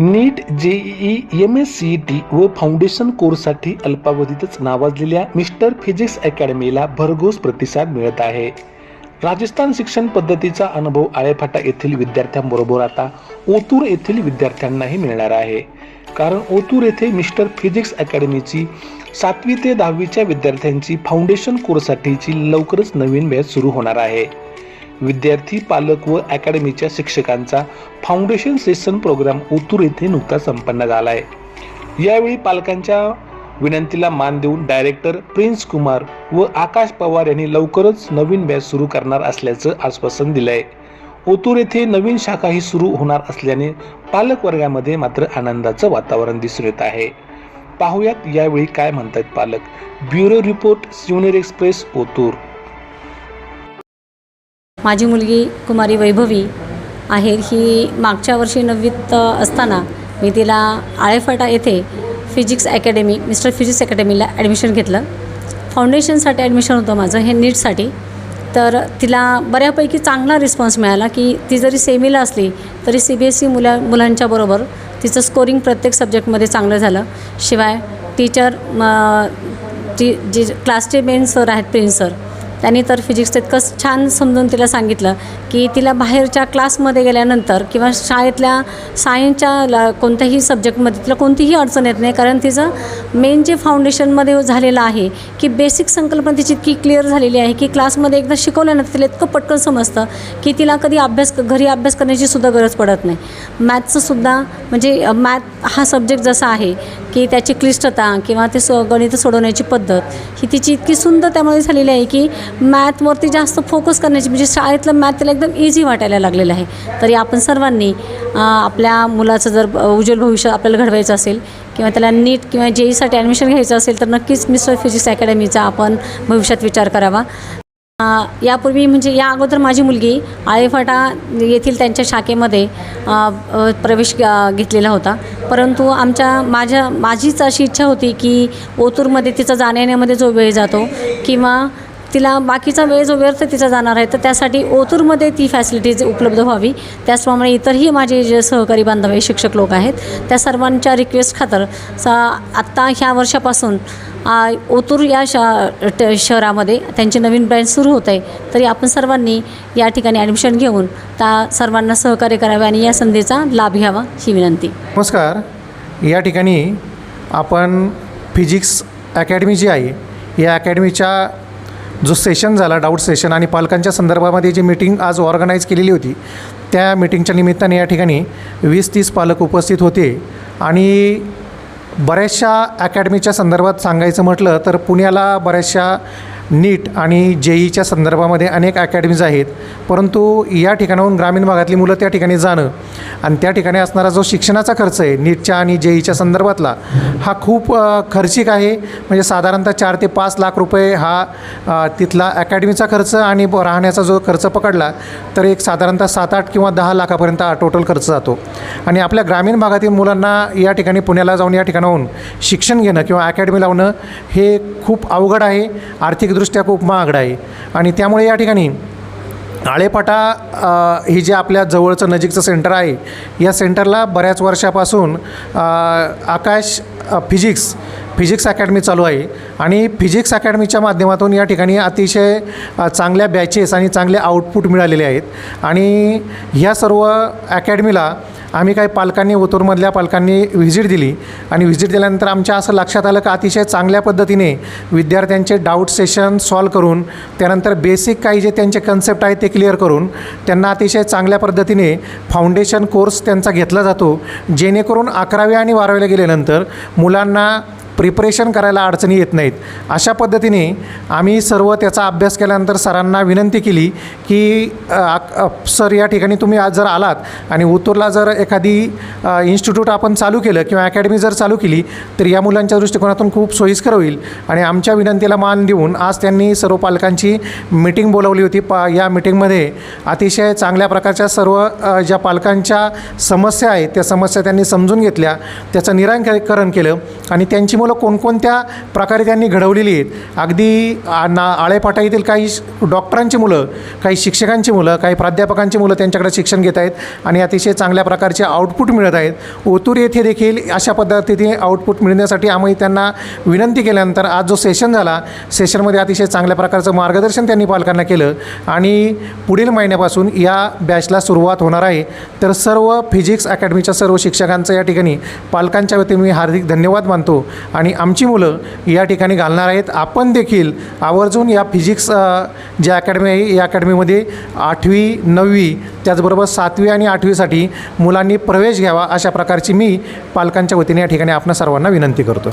NEET JEE M S C E T व foundation कोर्ससाठी अल्पावधीतच नावाजलेल्या मिस्टर फिजिक्स अकॅडमीला भरघोस प्रतिसाद मिळत आहे. राजस्थान शिक्षण पद्धतीचा अनुभव आळेफाटा येथील विद्यार्थ्यांबरोबर आता ओतूर येथील विद्यार्थ्यांनाही मिळणार आहे. कारण ओतूर येथे मिस्टर फिजिक्स अकॅडमीची सातवी ते दहावीच्या विद्यार्थ्यांची फाउंडेशन कोर्ससाठीची लवकरच नवीन बॅच सुरू होणार आहे. विद्यार्थी पालक व अकॅडमीच्या शिक्षकांचा फाउंडेशन सेशन प्रोग्राम ओतूर येथे नुकताच संपन्न झाला आहे यावेळी पालकांच्या विनंतीला मान देऊन डायरेक्टर प्रिन्स कुमार व आकाश पवार यांनी लवकरच नवीन बॅच सुरू करणार असल्याचं आश्वासन दिलं आहे ओतूर येथे नवीन शाखाही सुरू होणार असल्याने पालक वर्गामध्ये मात्र आनंदाचं वातावरण दिसून येत आहे. पाहुयात यावेळी काय म्हणतात पालक. Bureau report Shivner express Otur. माझी मुलगी कुमारी वैभवी आहे. ही मागच्या वर्षी नववीत असताना मी तिला आळेफाटा येथे फिजिक्स अकॅडमी मिस्टर फिजिक्स अकॅडमीला ॲडमिशन घेतलं. फाउंडेशनसाठी ॲडमिशन होतं माझं हे नीटसाठी. तर तिला बऱ्यापैकी चांगला रिस्पॉन्स मिळाला की ती जरी सेमीला असली तरी सी बी एस ई मुला मुलांच्याबरोबर तिचं स्कोरिंग प्रत्येक सब्जेक्टमध्ये चांगलं झालं. शिवाय टीचर म, टी जी क्लासचे मेन सर आहेत प्रिन्स सर त्यांनी तर फिजिक्स इतकं छान समजून तिला सांगितलं की तिला बाहेरच्या क्लासमध्ये गेल्यानंतर किंवा शाळेतल्या सायन्सच्या ला कोणत्याही सब्जेक्टमध्ये तिला कोणतीही अडचण येत नाही. कारण तिचं मेन जे फाउंडेशनमध्ये झालेलं आहे की बेसिक संकल्पना तिची इतकी क्लिअर झालेली आहे की क्लासमध्ये एकदा शिकवल्यानंतर तिला इतकं पटकन समजतं की तिला कधी अभ्यास घरी अभ्यास करण्याची सुद्धा गरज पडत नाही. मॅथ्सचंसुद्धा म्हणजे मॅथ हा सब्जेक्ट जसा आहे की त्याची क्लिष्टता किंवा ते सो गणितं सोडवण्याची पद्धत ही तिची इतकी सुंदर त्यामुळे झालेली आहे की मॅथवरती जास्त फोकस करण्याची म्हणजे शाळेतलं मॅथ त्याला एकदम इझी वाटायला लागलेलं आहे. तरी आपण सर्वांनी आपल्या मुलाचं जर उज्ज्वल भविष्य आपल्याला घडवायचं असेल किंवा त्याला नीट किंवा जेईसाठी ॲडमिशन घ्यायचं असेल तर नक्कीच मिस्टर फिजिक्स अकॅडमीचा आपण भविष्यात विचार करावा. यापूर्वी म्हणजे या अगोदर माझी मुलगी आळेफाटा येथील त्यांच्या शाखेमध्ये प्रवेश घेतलेला होता. परंतु आमच्या माझ्या माझीच अशी इच्छा होती की ओतूरमध्ये तिचा जाण्यायेण्यामध्ये जो वेळ जातो किंवा तिला बाकीचा वेळ जो व्यर्थ तिचा जाणार आहे तर त्यासाठी ओतूरमध्ये ती फॅसिलिटीज उपलब्ध व्हावी. त्याचप्रमाणे इतरही माझे जे सहकारी बांधव आहे शिक्षक लोक आहेत त्या सर्वांच्या रिक्वेस्ट खातर सा आत्ता ह्या वर्षापासून ओतूर या शा ट शहरामध्ये त्यांची नवीन ब्रँच सुरू होत आहे तरी आपण सर्वांनी या ठिकाणी ॲडमिशन घेऊन त्या सर्वांना सहकार्य करावे आणि या संधीचा लाभ घ्यावा ही विनंती. नमस्कार. या ठिकाणी आपण फिजिक्स अकॅडमी जी आहे या अकॅडमीच्या जो सेशन झाला डाऊट सेशन आणि पालकांच्या संदर्भामध्ये जी मीटिंग आज ऑर्गनाईज केलेली होती त्या मीटिंगच्या निमित्ताने या ठिकाणी वीस तीस पालक उपस्थित होते. आणि बऱ्याचशा अकॅडमीच्या संदर्भात सांगायचं म्हटलं तर पुण्याला बऱ्याचशा नीट आणि जेईच्या संदर्भामध्ये अनेक अकॅडमीज आहेत. परंतु या ठिकाणाहून ग्रामीण भागातली मुलं त्या ठिकाणी जाणं आणि त्या ठिकाणी असणारा जो शिक्षणाचा खर्च आहे नीटच्या आणि जेईच्या संदर्भातला हा खूप खर्चिक आहे. म्हणजे साधारणतः चार ते पाच लाख रुपये हा तिथला अकॅडमीचा खर्च आणि ब- राहण्याचा जो खर्च पकडला तर एक साधारणतः सात आठ किंवा दहा लाखापर्यंत हा टोटल खर्च जातो. आणि आपल्या ग्रामीण भागातील मुलांना या ठिकाणी पुण्याला जाऊन या ठिकाणाहून शिक्षण घेणं किंवा अकॅडमी लावणं हे खूप अवघड आहे. आर्थिक आर्थिकदृष्ट्या खूप महागडा आहे. आणि त्यामुळे या ठिकाणी आळेपाटा ही हे जे आपल्या जवळचं नजीकचं सेंटर आहे या सेंटरला बऱ्याच वर्षापासून आकाश फिजिक्स फिजिक्स अकॅडमी चालू आहे. आणि फिजिक्स अकॅडमीच्या माध्यमातून या ठिकाणी अतिशय चांगल्या बॅचेस आणि चांगले आउटपुट मिळालेले आहेत. आणि ह्या सर्व अकॅडमीला आम्ही काही पालकांनी ओतूरमधल्या पालकांनी व्हिजिट दिली. आणि व्हिजिट दिल्यानंतर आमच्या असं लक्षात आलं का अतिशय चांगल्या पद्धतीने विद्यार्थ्यांचे डाऊट सेशन सॉल्व करून त्यानंतर बेसिक काही जे त्यांचे कन्सेप्ट आहेत ते क्लिअर करून त्यांना अतिशय चांगल्या पद्धतीने फाउंडेशन कोर्स त्यांचा घेतला जातो. जेणेकरून अकरावी आणि बारावीला गेल्यानंतर मुलांना प्रिपरेशन करायला अडचणी येत नाहीत. अशा पद्धतीने आम्ही सर्व त्याचा अभ्यास केल्यानंतर सरांना विनंती केली की सर या ठिकाणी तुम्ही आज जर आलात आणि उत्तूरला जर एखादी इन्स्टिट्यूट आपण चालू केलं किंवा अकॅडमी जर चालू केली तर या मुलांच्या दृष्टिकोनातून खूप सोयीस्कर होईल. आणि आमच्या विनंतीला मान देऊन आज त्यांनी सर्व पालकांची मीटिंग बोलावली होती. पा या मिटिंगमध्ये अतिशय चांगल्या प्रकारच्या सर्व ज्या पालकांच्या समस्या आहेत त्या समस्या त्यांनी समजून घेतल्या. त्याचं निराकरण केलं आणि त्यांची मुलं कोणकोणत्या प्रकारे त्यांनी घडवलेली आहेत? अगदी ना आळेपाटा येथील काही डॉक्टरांची मुलं काही शिक्षकांची मुलं काही प्राध्यापकांची मुलं त्यांच्याकडे शिक्षण घेत आहेत आणि अतिशय चांगल्या प्रकारचे आउटपुट मिळत आहेत. ओतूर येथे देखील अशा पद्धतीने आउटपुट मिळण्यासाठी आम्ही त्यांना विनंती केल्यानंतर आज जो सेशन झाला सेशनमध्ये अतिशय चांगल्या प्रकारचं मार्गदर्शन त्यांनी पालकांना केलं आणि पुढील महिन्यापासून या बॅचला सुरुवात होणार आहे. तर सर्व फिजिक्स अकॅडमीच्या सर्व शिक्षकांचं या ठिकाणी पालकांच्या वतीने मी हार्दिक धन्यवाद मानतो. आणि आमची मुलं या ठिकाणी घालणार आहेत. आपण देखील आवर्जून या फिजिक्स ज्या अकॅडमी आहे या अकॅडमीमध्ये आठवी नववी त्याचबरोबर सातवी आणि आठवीसाठी मुलांनी प्रवेश घ्यावा अशा प्रकारची मी पालकांच्या वतीने या ठिकाणी आपण सर्वांना विनंती करतो